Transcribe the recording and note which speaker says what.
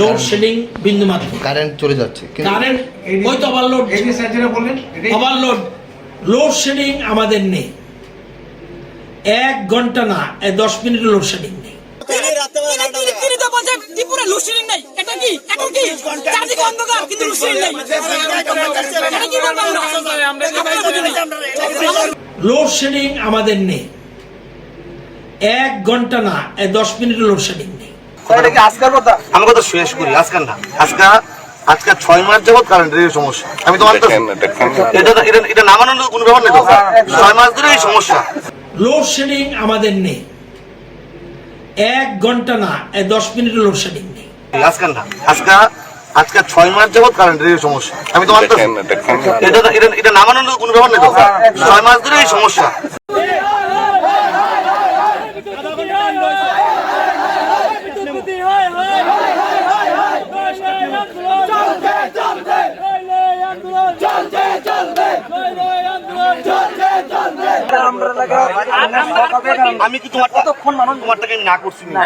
Speaker 1: Load shedding বিন্দু মাত্র
Speaker 2: current চলে যাচ্ছে
Speaker 1: কারেন্ট ওই তো
Speaker 3: স্যার যেটা বললেন এটাই
Speaker 1: ওভারলোড লোডশেডিং আমাদের নেই। এক ঘণ্টা না দশ মিনিট লোডশেডিং নেই।
Speaker 4: ত্রিপুরা এটা কি? কি? চারদিকে অন্ধকার কিন্তু এটা কি
Speaker 1: লোডশেডিং আমাদের নেই। এক ঘণ্টা না দশ মিনিট লোডশেডিং
Speaker 5: আমি কথা শেষ করি আজকাল না। আজকে আজকে ছয় মাস যাবত কারেন্টের এই সমস্যা। আমি তো মানতেছি এটা এটা এটা নামানোর কোনো ব্যাপার নেই ছয় মাস ধরে এই সমস্যা।
Speaker 1: লোডশেডিং আমাদের নেই। এক ঘণ্টা না দশ মিনিট লোডশেডিং নেই।
Speaker 5: আজকাল না। আজকে আজকে ছয় মাস যাবত কারেন্টের এই সমস্যা। আমি তো মানতেছি এটা এটা এটা নামানোর কোনো ব্যাপার নেই ছয় মাস ধরে এই সমস্যা। আমি কি তোমার কতক্ষণ মানুষ তোমারটাকে থেকে না করছি? না।